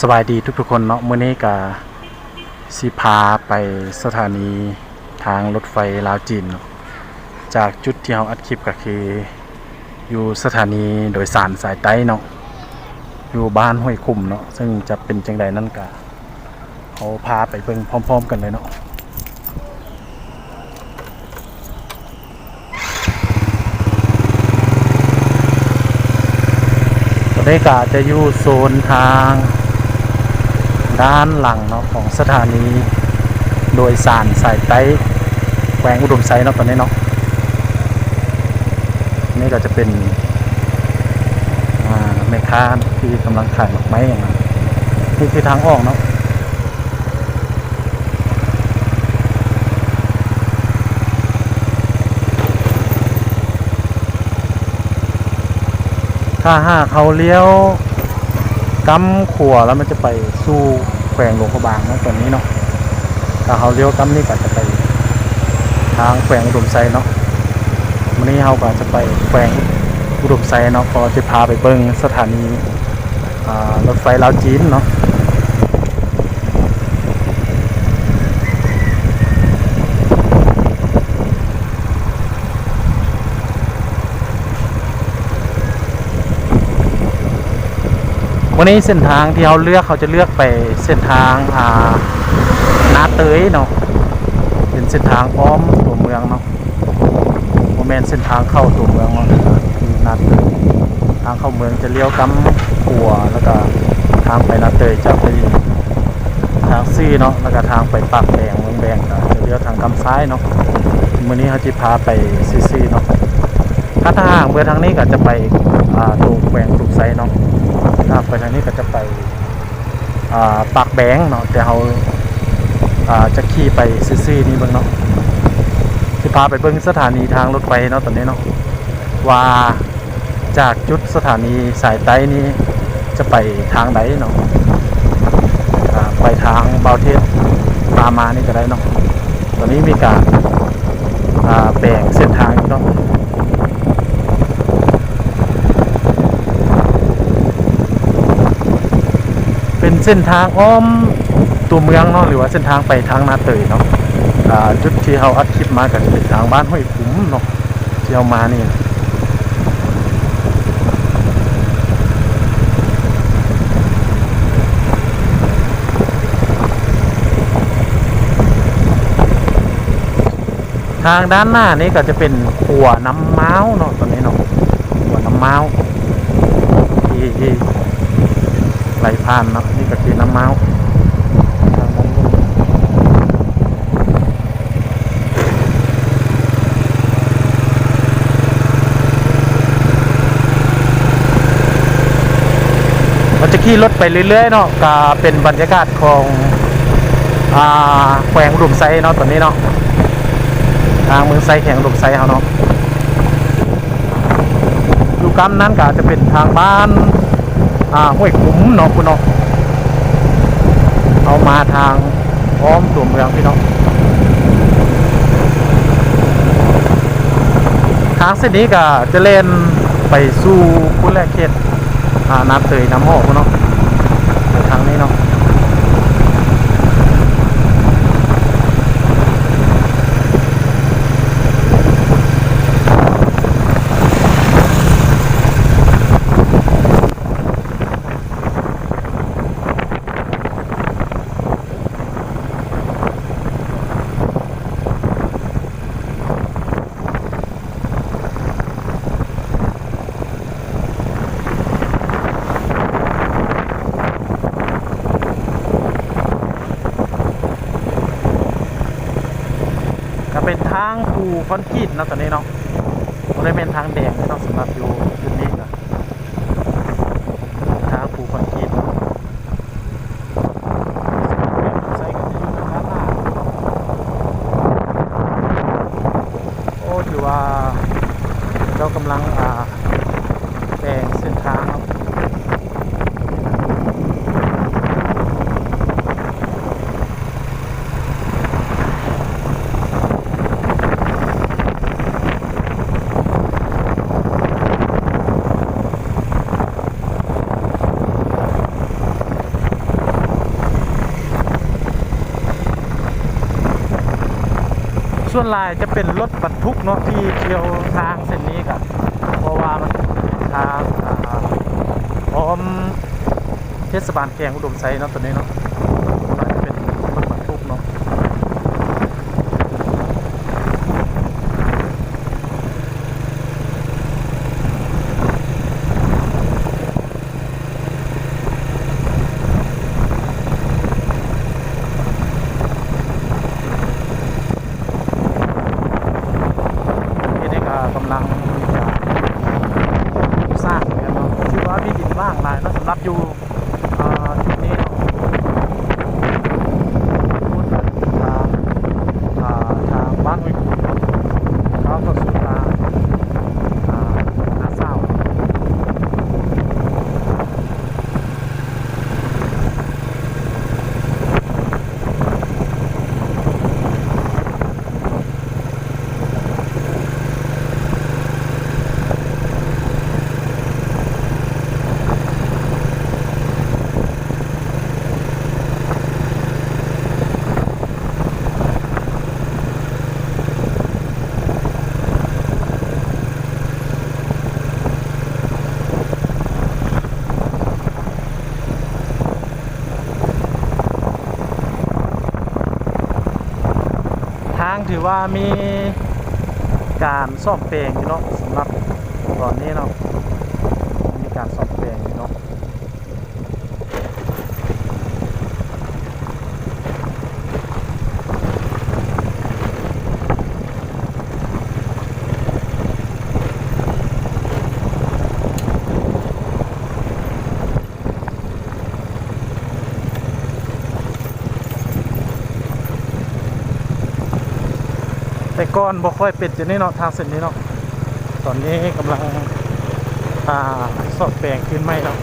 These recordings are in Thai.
สบายดีทุกๆคนเนาะมื้อนี้ก็สิพาไปสถานีทางรถไฟลาวจีน จากจุดที่เราอัดคลิปก็คือ อยู่สถานีโดยสารสายใต้เนาะอยู่บ้านห้วยคุมเนาะซึ่งจะเป็นจังใดนั่นก็เขาพาไปเบิ่งพร้อม ๆ กันเลยเนาะตอนนี้ก็จะอยู่โซนทาง ด้านหลังเนาะของสถานีโดยสารสายใต้แขวงอุดมไซเนาะตอนนี้เนาะนี่ก็จะเป็นอ่าแม่ค้าที่กำลังขายดอกไม้อย่างนั้นนี่คือทางออกเนาะถ้าหากเขาเลี้ยว กำขัวแล้วมันจะไปสู้แขวงหลวงพระบางเนาะตอนนี้เนาะถ้าเขาเลี้ยวกำนี่ก็จะไป ทางแขวงอุดมไซเนาะวันนี้เขาก็จะไปแขวงอุดมไซเนาะก็จะพาไปเบิ้งสถานีรถไฟลาวจีนเนาะ วันนี้เส้นทางที่เขาเลือกเขาจะเลือกไปเส้นทางอ่านาเตยเนาะเป็นเส้นทางอ้อมตัวเมืองเนาะโมเมนเส้นทางเข้าตัวเมืองเนาะคือนาเตยทางเข้าเมืองจะเลี้ยวกำขัวแล้วก็ทางไปนาเตยจะไปทางซี่เนาะแล้วก็ทางไปปากแดงเมืองแดงจะเลี้ยวทางกำซ้ายเนาะมื้อนี้เขาจะพาไปซี่ๆเนาะถ้าทางเมื่อทางนี้ก็จะไปอ่าตัวแขวงลูกไซเนาะ ถ้าไปทางนี้ก็จะไปปากแบงเนาะแต่เราจะขี่ไปซื่อๆนี่เบิ่งเนาะสิพาไปเบิ่งสถานีทางรถไฟเนาะตอนนี้เนาะว่าจากจุดสถานีสายใต้นี้จะไปทางใดเนาะไปทางเบาเทศตามมานี่ก็ได้เนาะตอนนี้มีการแบ่งเส้นทางอยู่ เป็นเส้นทางอ้อมตัวเมืองเนาะหรือว่าเส้นทางไปทางนาเตยเนาะอ่าจุดที่เราอัดคลิปมาก็จะเป็นทางบ้านห้วยขุมเนาะที่เรามานี่ทางด้านหน้านี้ก็จะเป็นขัวน้ำเมาเนาะตอนนี้เนาะขัวน้ำเมาที่ที่ไหลผ่านเนาะ คือน้ำเมาทางด้านนู้นจะขี่รถไปเรื่อยๆเนาะก็เป็นบรรยากาศของอ่าแขวงอุมไซเนาะตอนนี้เนาะทางเมืองไซแขวงอุมไซเขาเนาะอยู่กำนั้นก็จะเป็นทางบ้านอ่าห้วยขุมเนาะคุณเนาะ เอามาทางอ้อมตัวเมืองพี่น้อง ทางเส้นนี้ก็จะเล่นไปสู่คุณแรกเขตอ่าน้ำเตยน้ำหอกพี่น้องไปทางนี้เนาะก็เป็นทาง คูคอนกรีตเนาะตอนนี้เนาะบริเวณทางแดงเนาะสำหรับอยู่จุดนี้ก็ทางปูคอนกรีตใส่กันอยู่ด้านหน้าโอ้ถือว่าเรากำลังอ่าแบ่งเส้นทางเนาะ ส่ วนลายจะเป็นรถบรรทุกเนาะที่เที่ยวทางเส้นนี้กับเพราะว่ามันทางอ้อมเทศบาลแกงอุดมไซเนาะตัวนี้เนาะน่าจะเป็นรถบรรทุกเนาะ ที่นี่ก็กำลังมีการสร้างเหมือนกันเนาะถือว่ามีดินว่างหลายเนาะสำหรับอยู่อ่าจุดนี้เนาะพูดกันทางอ่าทางบ้านวิกุลเขาก็สู่ทางอ่านาเศร้า ทาง ถือว่ามีการซ่อมเพลงอยู่เนาะสำหรับตอนนี้เนาะมีการซ่อมเพลงอยู่เนาะแต่ ก่อนบ่ค่อยเป็นจะนี่เนาะทางเส้นนี้เนาะตอนนี้กำลังอ่าสอดแปลงขึ้นไหม่เนา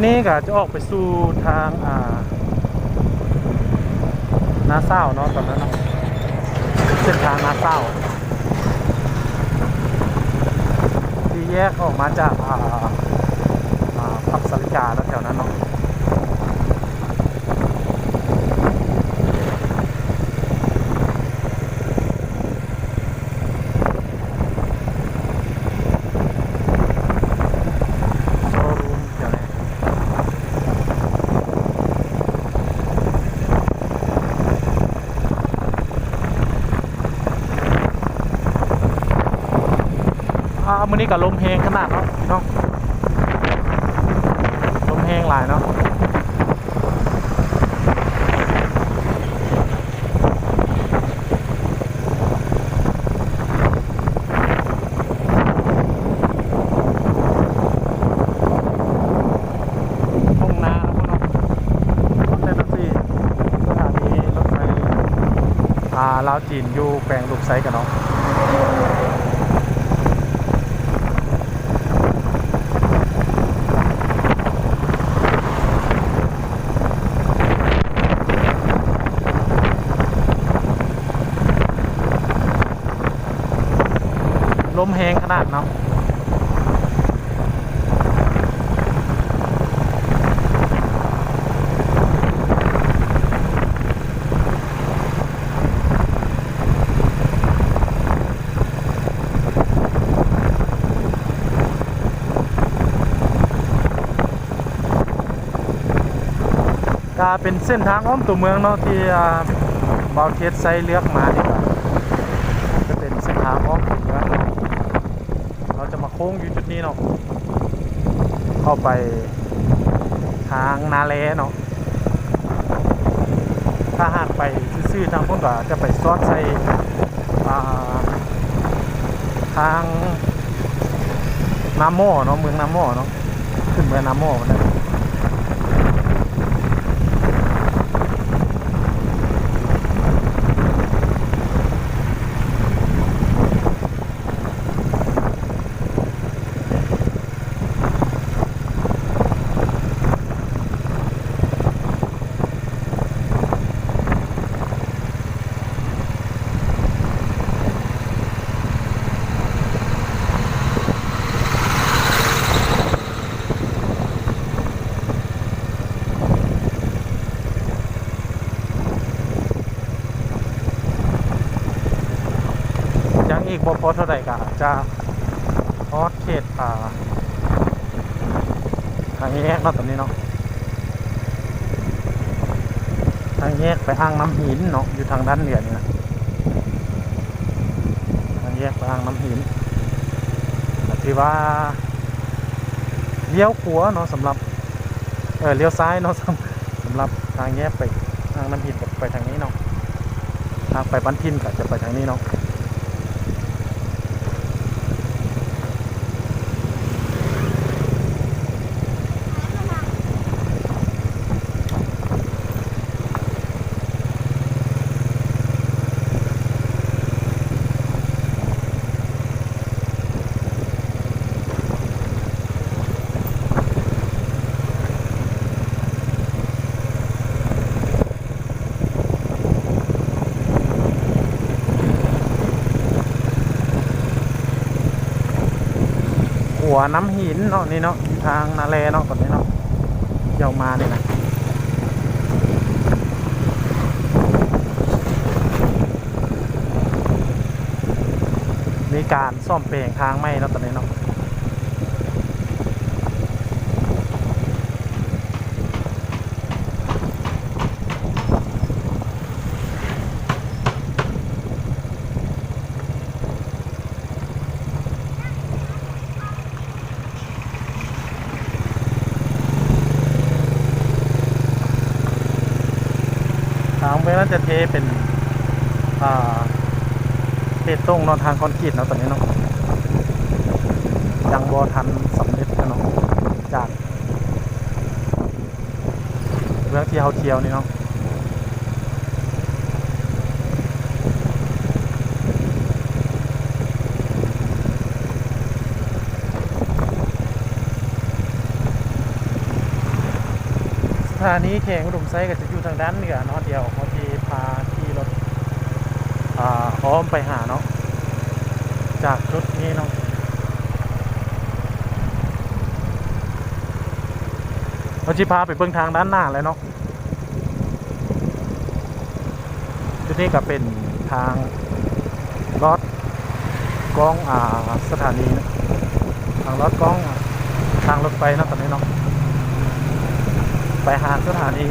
นี่ก็จะออกไปสู่ทางอ่านาเศร้าเนาะตอนนั้นเนาะเส้นทางนาเศร้าที่แยกออกมาจากอ่าอ่าพักสริกาแล้วแถวนั้นเนาะโชว์รูมแถวนี้ อ่า มื้อนี้ก็ลมแหงขนาดเนาะน้องลมแหงหลายเนาะห้องนาแล้วพวกเนาะรถแท็กซี่สถานีรถไฟอาลาวจีนอยู่แปลงลูกไซกันเนาะ ลมแหงขนาดเนาะก็เป็นเส้นทางอ้อมตัวเมืองเนาะที่อ่าบาวเทสไซเลือกมานี่ก็จะเป็นเส้นทางอ้อมตัวเมืองเนาะเราจะมาโค้งอยู่จุดนี้เนาะเข้าไปทางนาเลเนาะถ้าหากไปซื่อๆทางพุ่นก็จะไปซอดใส่ทางน้ำหม้อเนาะเมืองน้ำหม้อเนาะขึ้นเมืองน้ำโม้อม บ่พอเท่าใดก็จะฮอดเขตอ่าทางแยกเนาะตอนนี้เนาะทางแยกไปอ่างน้ำหินเนาะอยู่ทางด้านเหนือนี่นะทางแยกไปอ่างน้ำหินถือว่าเลี้ยวขวาเนาะสำหรับเออเลี้ยวซ้ายเนาะสำสำหรับทางแยกไปอ่างน้ำหินไปทางนี้เนาะทางไปบ้านพินก็จะไปทางนี้เนาะ หัวน้ำหินเนาะนี่เนาะทางนาเลเนาะก่อนนี้เนาะเที่ยวมาเนี่ยนะมีการซ่อมเปล่งทางไม่เนาะตอนนี้เนาะทางไปนั้น จะเทเป็นอ่าเทตรงนาะทางคอนกรีตเนาะตอนนี้เนาะยังบอทันสำเร็จกันเนาะจากเรื่องที่เขาเที่ยวนี่เนาะสถานีแข่งอุดมไซก็จะอยู่ทางด้านเหนือเนาะเดียวเขาที่พาที่รถ อ้อมไปหาเนาะจากจุดนี้เนาะเขาที่พาไปเบื้องทางด้านหน้าเลยเนาะจุดนี้ก็เป็นทางรถกล้องอ่าสถานีนะทางรถกล้องทางรถไฟเนาะตอนนี้เนาะไปหาสถานี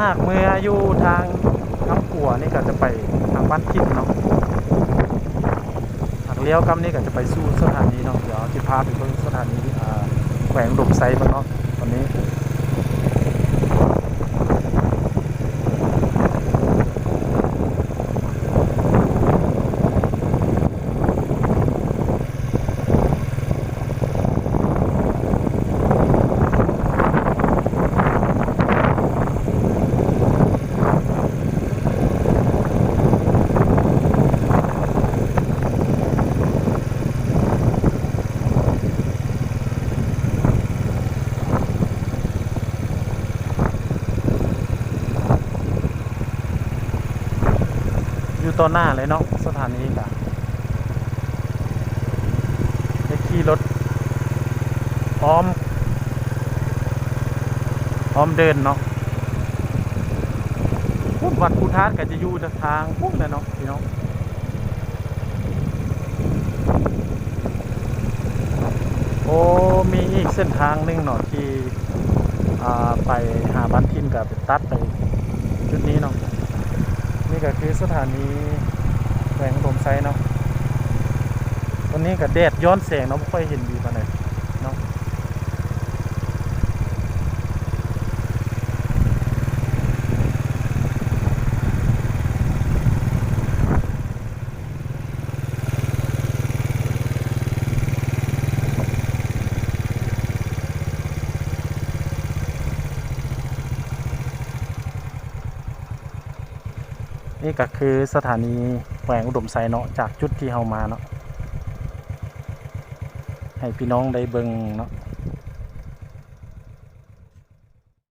หากเมื่ออยู่ทางน้ำกัวนี่ก็จะไปทางบ้านทิพย์เนาะทางเลี้ยวกำนี่ก็จะไปสู่สถานีเนาะเดี๋ยวจะพาไปเบิ่งสถานีแขวงดมไซบ้างเนาะตอนนี้ ต้นหน้าเลยเนาะสถานีกะได้ขี่รถอ้อมอ้อมเดินเนาะพวกวัดภูทานก็จะอยู่ทางพวกนั้นเนาะพี่น้องโอ้มีอีกเส้นทางหนึ่งเนาะที่อ่าไปหาบ้านทินกับตัดไปจุดนี้เนาะ นี่ก็คือสถานีแหวงลมไซเนาะวันนี้ก็แดดย้อนแสงเนาะไม่ค่อยเห็นดีปานใดเนาะ นี่ก็คือสถานีแขวงอุดมไซเนาะจากจุดที่เฮามาเนาะให้พี่น้องได้เบิ่งเนาะ